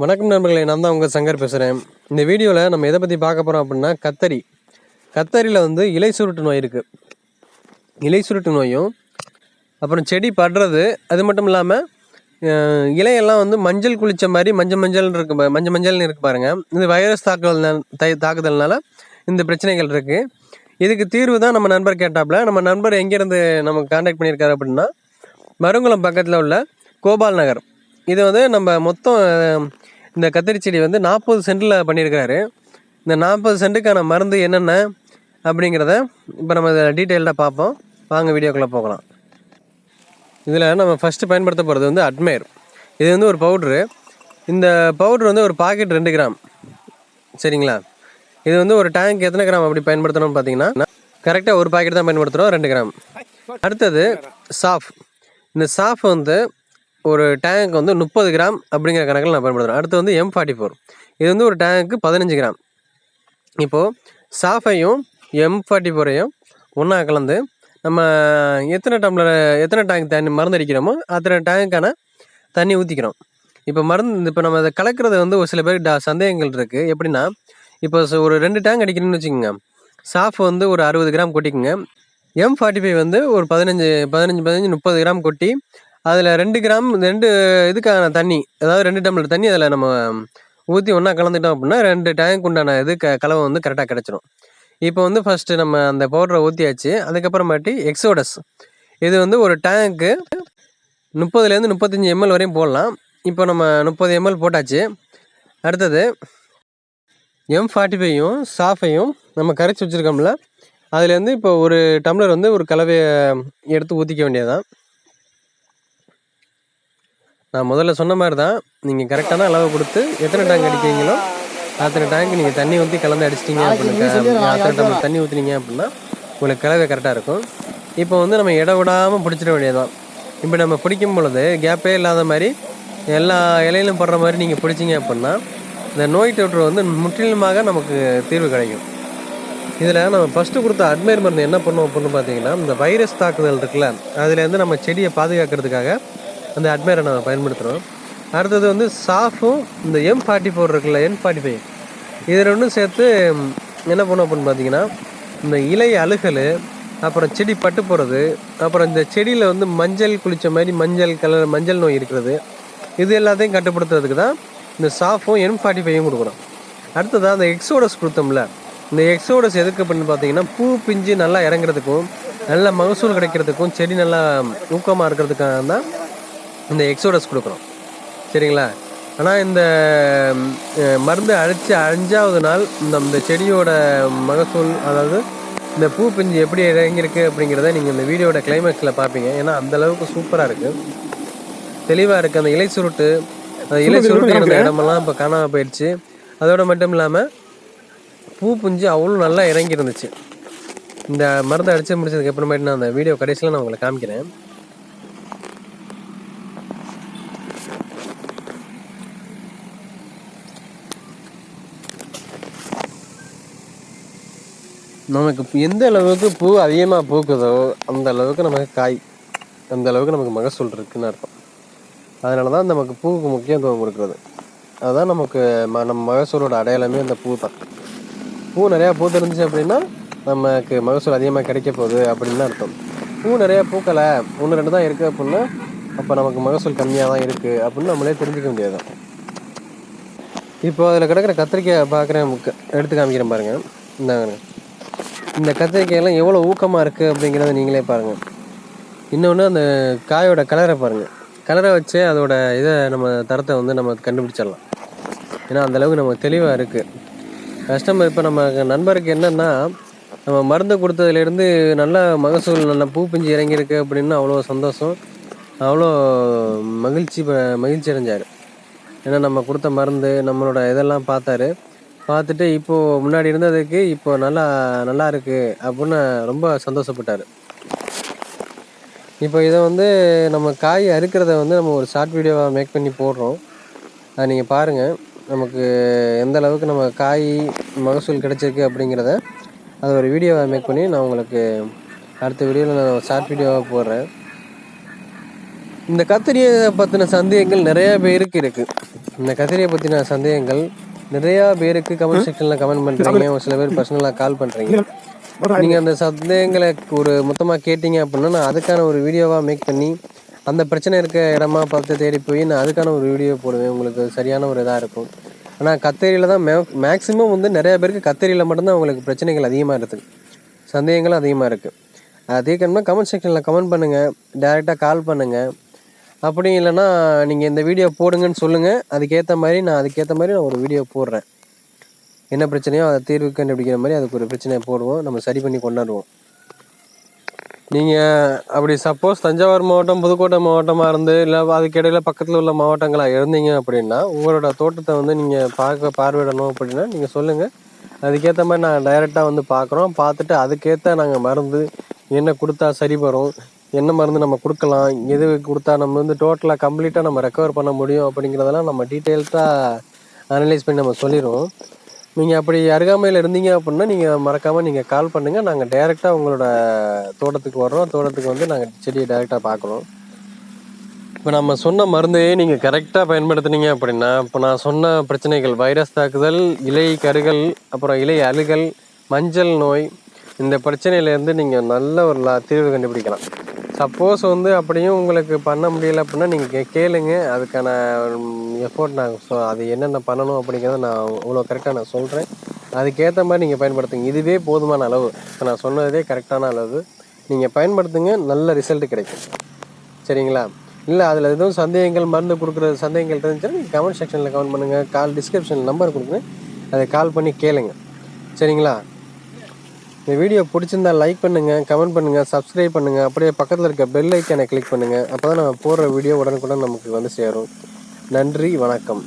வணக்கம் நண்பர்களே நான் தான் உங்கள் சங்கர் பேசுகிறேன் இந்த வீடியோவில் நம்ம எதை பற்றி பார்க்க போகிறோம் அப்படின்னா கத்தரி. கத்தரியில் வந்து இலை சுருட்டு நோய் இருக்குது இலை சுருட்டு நோயும் அப்புறம் செடி படுறது அது மட்டும் இல்லாமல் இலையெல்லாம் வந்து மஞ்சள் குளித்த மாதிரி மஞ்சள் மஞ்சள் இருக்கு மஞ்சள் மஞ்சள்னு இருக்குது பாருங்கள் இந்த வைரஸ் தாக்குதல் தாக்குதல்னால இந்த பிரச்சனைகள் இருக்குது இதுக்கு தீர்வு தான் நம்ம நண்பர் கேட்டாப்புல நம்ம நண்பர் எங்கேருந்து நமக்கு காண்டாக்ட் பண்ணியிருக்காரு அப்படின்னா மருங்குளம் பக்கத்தில் உள்ள கோபால் நகர். இது வந்து நம்ம மொத்தம் இந்த கத்திரி செடி வந்து நாற்பது சென்டில் பண்ணியிருக்காரு இந்த நாற்பது சென்ட்டுக்கான மருந்து என்னென்ன அப்படிங்கிறத இப்போ நம்ம இதில் டீட்டெயில்டாக பார்ப்போம். வாங்க வீடியோக்குள்ளே போகலாம். இதில் நம்ம ஃபஸ்ட்டு பயன்படுத்த போகிறது வந்து அட்மேர். இது வந்து ஒரு பவுட்ரு. இந்த பவுட்ரு வந்து ஒரு பாக்கெட் ரெண்டு கிராம். சரிங்களா? இது வந்து ஒரு டேங்க் எத்தனை கிராம் அப்படி பயன்படுத்தணும்னு பார்த்தீங்கன்னா கரெக்டாக ஒரு பாக்கெட் தான் பயன்படுத்துகிறோம் ரெண்டு கிராம். அடுத்தது சாஃப். இந்த சாஃப் வந்து ஒரு டேங்க் வந்து முப்பது கிராம் அப்படிங்கிற கணக்கில் நான் பயன்படுத்துகிறேன் அடுத்து வந்து எம் ஃபார்ட்டி ஃபோர் இது வந்து ஒரு டேங்க்கு பதினஞ்சு கிராம் இப்போது சாஃபையும் எம் ஃபார்ட்டி ஃபோரையும் ஒன்றா கலந்து நம்ம எத்தனை டம்ளர் எத்தனை டேங்க் தண்ணி மருந்து அடிக்கிறோமோ அத்தனை டேங்க்கான தண்ணி ஊற்றிக்கிறோம் இப்போ மருந்து இப்போ நம்ம அதை கலக்கிறது வந்து ஒரு சில பேருக்கு சந்தேகங்கள் இருக்குது எப்படின்னா இப்போ ஒரு ரெண்டு டேங்க் அடிக்கணும்னு வச்சுக்கோங்க. சாஃப் வந்து ஒரு அறுபது கிராம் கொட்டிக்குங்க. எம் ஃபார்ட்டி ஃபைவ் வந்து ஒரு பதினஞ்சு பதினஞ்சு பதினஞ்சு முப்பது கிராம் கொட்டி அதில் ரெண்டு கிராம் ரெண்டு இதுக்கான தண்ணி அதாவது ரெண்டு டம்ளர் தண்ணி அதில் நம்ம ஊற்றி ஒன்றா கலந்துட்டோம் அப்படின்னா ரெண்டு டேங்க் உண்டான இது க கலவை வந்து கரெக்டாக கிடச்சிரும். இப்போ வந்து ஃபஸ்ட்டு நம்ம அந்த பவுடரை ஊற்றியாச்சு அதுக்கப்புறமாட்டி எக்ஸோடஸ் இது வந்து ஒரு டேங்க்கு முப்பதுலேருந்து முப்பத்தஞ்சு எம்எல் வரையும் போடலாம். இப்போ நம்ம முப்பது எம்எல் போட்டாச்சு. அடுத்தது எம் ஃபார்ட்டி ஃபைவையும் சாஃபையும் நம்ம கரைச்சி வச்சுருக்கோம்ல. அதுலேருந்து இப்போ ஒரு டம்ளர் வந்து ஒரு கலவையை எடுத்து ஊற்றிக்க வேண்டியதுதான். நான் முதல்ல சொன்ன மாதிரி தான் நீங்கள் கரெக்டான அளவு கொடுத்து எத்தனை டேங்க் அடிக்கிறீங்களோ அத்தனை டேங்க் நீங்கள் தண்ணி ஊற்றி கலந்து அடிச்சிட்டிங்க அப்படின்னா அத்தனை டம்ளர் தண்ணி ஊற்றினீங்க அப்படின்னா உங்களுக்கு கலவை கரெக்டாக இருக்கும். இப்போ வந்து நம்ம இட விடாமல் பிடிச்சிட வேண்டியதுதான். இப்போ நம்ம பிடிக்கும் பொழுது கேப்பே இல்லாத மாதிரி எல்லா இலையிலும் படுற மாதிரி நீங்கள் பிடிச்சிங்க அப்படின்னா இந்த நோய் தொற்று வந்து முற்றிலுமாக நமக்கு தீர்வு கிடைக்கும். இதில் நம்ம ஃபஸ்ட்டு கொடுத்த அட்மைர் மருந்து என்ன பண்ணுவோம் அப்படின்னு பார்த்தீங்கன்னா இந்த வைரஸ் தாக்குதல் இருக்குல்ல அதுலேருந்து நம்ம செடியை பாதுகாக்கிறதுக்காக அந்த அட்மைரை நம்ம பயன்படுத்துகிறோம் அடுத்தது வந்து சாஃபும் இந்த எம் ஃபார்ட்டி ஃபோர் இருக்குல்ல எம் ஃபார்ட்டி ஃபைவ் இது ரெண்டும் சேர்த்து என்ன பண்ணுவோம் அப்படின்னு பார்த்தீங்கன்னா இந்த இலை அழுகல் அப்புறம் செடி பட்டு போகிறது அப்புறம் இந்த செடியில் வந்து மஞ்சள் குளித்த மாதிரி மஞ்சள் கலர் மஞ்சள் நோய் இருக்கிறது. இது எல்லாத்தையும் கட்டுப்படுத்துறதுக்கு தான் இந்த சாஃபும் எம் ஃபார்ட்டி ஃபைவும் கொடுக்குறோம் அடுத்ததாக அந்த எக்ஸோடஸ் கொடுத்தோம்ல இந்த எக்ஸோடஸ் எதுக்கு அப்படின்னு பார்த்தீங்கன்னா பூ பிஞ்சு நல்லா இறங்குறதுக்கும் நல்ல மகசூல் கிடைக்கிறதுக்கும் செடி நல்லா ஊக்கமாக இருக்கிறதுக்காக தான் இந்த எக்ஸோடஸ் கொடுக்குறோம் சரிங்களா? ஆனால் இந்த மருந்து அடித்து அஞ்சாவது நாள் இந்த செடியோட மகசூல் அதாவது இந்த பூ பிஞ்சு எப்படி இறங்கியிருக்கு அப்படிங்கிறத நீங்கள் இந்த வீடியோட கிளைமேக்ஸில் பார்ப்பீங்க. ஏன்னா அந்த அளவுக்கு சூப்பராக இருக்குது தெளிவாக இருக்குது அந்த இலை சுருட்டு அந்த இலை சுருட்டு இருந்த இடமெல்லாம் இப்போ காணாமல் போயிடுச்சு. அதோட மட்டும் இல்லாமல் பூ புஞ்சு அவ்வளோ நல்லா இறங்கி இருந்துச்சு இந்த மருந்து அடித்து முடிச்சதுக்கு அப்புறமேட்டு நான் அந்த வீடியோ கடைசியில் நான் உங்களை காமிக்கிறேன். நமக்கு எந்த அளவுக்கு பூ அதிகமாக பூக்குதோ அந்த அளவுக்கு நமக்கு காய் அந்த அளவுக்கு நமக்கு மகசூல் இருக்குன்னு அர்த்தம். அதனால தான் நமக்கு பூவுக்கு முக்கியத்துவம் கொடுக்குறது. அதுதான் நமக்கு ம நம்ம மகசூலோட அடையாளமே அந்த பூ தான். பூ நிறையா பூத்திருந்துச்சு அப்படின்னா நமக்கு மகசூல் அதிகமாக கிடைக்க போகுது அப்படின்னு அர்த்தம். பூ நிறையா பூக்கலை ஒன்று ரெண்டு தான் இருக்குது அப்படின்னா அப்போ நமக்கு மகசூல் கம்மியாக தான் இருக்குது அப்படின்னு நம்மளே தெரிஞ்சுக்க முடியாது இப்போ அதில் கிடக்கிற கத்திரிக்காய் பார்க்குறேன் எடுத்து காமிக்கிறேன் பாருங்கள் இந்தாங்க. இந்த கத்திரிக்காயெல்லாம் எவ்வளோ ஊக்கமாக இருக்குது அப்படிங்கிறத நீங்களே பாருங்கள் இன்னொன்று அந்த காயோட கலரை பாருங்கள் கலரை வச்சே அதோட இதை நம்ம தரத்தை வந்து நம்ம கண்டுபிடிச்சிடலாம். ஏன்னா அந்தளவுக்கு நமக்கு தெளிவாக இருக்குது கஸ்டமர் இப்போ நம்ம நண்பருக்கு என்னென்னா நம்ம மருந்து கொடுத்ததுலேருந்து நல்ல மகசூல் நல்ல பூ பிஞ்சு இறங்கியிருக்கு அப்படின்னு அவ்வளோ சந்தோஷம். அவ்வளோ மகிழ்ச்சி ப- மகிழ்ச்சி அடைஞ்சார் ஏன்னா நம்ம கொடுத்த மருந்து நம்மளோட இதெல்லாம் பார்த்தாரு. பார்த்துட்டு இப்போது முன்னாடி இருந்ததுக்கு இப்போ நல்லா நல்லா இருக்கு அப்படின்னு ரொம்ப சந்தோஷப்பட்டார். இப்போ இதை வந்து நம்ம காய் அறுக்கிறத வந்து நம்ம ஒரு ஷார்ட் வீடியோவாக மேக் பண்ணி போடுறோம். அதை நீங்கள் பாருங்கள் நமக்கு எந்த அளவுக்கு நம்ம காய் மகசூல் கிடைச்சிருக்கு அப்படிங்கிறத அது ஒரு வீடியோவை மேக் பண்ணி நான் உங்களுக்கு அடுத்த வீடியோவில் நான் ஷார்ட் வீடியோவாக போடுறேன். இந்த கத்திரியை பற்றின சந்தேகங்கள் நிறையா பேருக்கு இருக்குது இந்த கத்திரியை பற்றின சந்தேகங்கள் நிறையா பேருக்கு கமெண்ட் செக்ஷனில் கமெண்ட் பண்ணுறீங்க ஒரு சில பேர் பர்சனலாக கால் பண்ணுறீங்க நீங்கள் அந்த சந்தேகங்களை ஒரு மொத்தமாக கேட்டீங்க அப்படின்னா நான் அதுக்கான ஒரு வீடியோவாக மேக் பண்ணி அந்த பிரச்சனை இருக்க இடமா பார்த்து தேடி போய் நான் அதுக்கான ஒரு வீடியோ போடுவேன். உங்களுக்கு சரியான ஒரு இதாக இருக்கும். ஆனால் கத்தேரியில் தான் மே மேக்ஸிமம் வந்து நிறைய பேருக்கு கத்தேரியில் மட்டும்தான் உங்களுக்கு பிரச்சனைகள் அதிகமாக இருக்குது சந்தேகங்கள் அதிகமாக இருக்குது அதை தீர்க்கணும்னா கமெண்ட் செக்ஷனில் கமெண்ட் பண்ணுங்கள் டேரெக்டாக கால் பண்ணுங்கள் அப்படி இல்லைன்னா நீங்கள் இந்த வீடியோ போடுங்கன்னு சொல்லுங்கள் அதுக்கேற்ற மாதிரி நான் அதுக்கேற்ற மாதிரி நான் ஒரு வீடியோ போடுறேன். என்ன பிரச்சனையோ அதை தீர்வு கண்டுபிடிக்கிற மாதிரி அதுக்கு ஒரு பிரச்சனையை போடுவோம். நம்ம சரி பண்ணி கொண்டாடுவோம். நீங்கள் அப்படி சப்போஸ் தஞ்சாவூர் மாவட்டம் புதுக்கோட்டை மாவட்டமாக இருந்து இல்லை அதுக்கு பக்கத்தில் உள்ள மாவட்டங்களாக இருந்தீங்க அப்படின்னா உங்களோட தோட்டத்தை வந்து நீங்கள் பார்க்க பார்வையிடணும் அப்படின்னா நீங்கள் சொல்லுங்கள் அதுக்கேற்ற மாதிரி நாங்கள் டைரெக்டாக வந்து பார்க்குறோம். பார்த்துட்டு அதுக்கேற்ற நாங்கள் மருந்து என்ன கொடுத்தா சரி வரும் என்ன மருந்து நம்ம கொடுக்கலாம்? எது கொடுத்தா நம்ம வந்து டோட்டலாக கம்ப்ளீட்டாக நம்ம ரெக்கவர் பண்ண முடியும் அப்படிங்கிறதெல்லாம் நம்ம டீட்டெயில்ஸாக அனலைஸ் பண்ணி நம்ம சொல்லிடுவோம் நீங்கள் அப்படி அருகாமையில் இருந்தீங்க அப்படின்னா நீங்கள் மறக்காமல் நீங்கள் கால் பண்ணுங்கள் நாங்கள் டைரெக்டாக உங்களோட தோட்டத்துக்கு வர்றோம். தோட்டத்துக்கு வந்து நாங்கள் செடியை டைரெக்டாக பார்க்குறோம். இப்போ நம்ம சொன்ன மருந்தையே நீங்கள் கரெக்டாக பயன்படுத்துனீங்க அப்படின்னா இப்போ நான் சொன்ன பிரச்சனைகள் வைரஸ் தாக்குதல் இலை கருகள் அப்புறம் இலை அழுகல் மஞ்சள் நோய் இந்த பிரச்சனையிலேருந்து நீங்கள் நல்ல ஒரு லா- தீர்வு கண்டுபிடிக்கலாம். சப்போஸ் வந்து அப்படியும் உங்களுக்கு பண்ண முடியல அப்படின்னா நீங்கள் கேளுங்க. அதுக்கான எஃபோர்ட் நான் ஸோ அது என்னென்ன பண்ணணும் அப்படிங்கிறத நான் இவ்வளோ கரெக்டாக நான் சொல்கிறேன் அதுக்கேற்ற மாதிரி நீங்கள் பயன்படுத்துங்க. இதுவே போதுமான அளவு. இப்போ நான் சொன்னதே கரெக்டான அளவு. நீங்கள் பயன்படுத்துங்க. நல்ல ரிசல்ட் கிடைக்கும். சரிங்களா? இல்லை அதில் எதுவும் சந்தேகங்கள் மருந்து கொடுக்குற சந்தேகங்கள் இருந்துச்சுன்னா நீங்கள் கமெண்ட் செக்ஷனில் கமெண்ட் பண்ணுங்கள் கால் டிஸ்கிரிப்ஷனில் நம்பர் கொடுக்குறேன் அதை கால் பண்ணி கேளுங்க. சரிங்களா? இந்த வீடியோ பிடிச்சிருந்தா லைக் பண்ணுங்கள் கமெண்ட் பண்ணுங்கள் சப்ஸ்கிரைப் பண்ணுங்கள் அப்படியே பக்கத்தில் இருக்க பெல் ஐக்கானை கிளிக் பண்ணுங்கள் அப்போ தான் நம்ம போடுற வீடியோ உடனுக்குடன் நமக்கு வந்து சேரும். நன்றி வணக்கம்.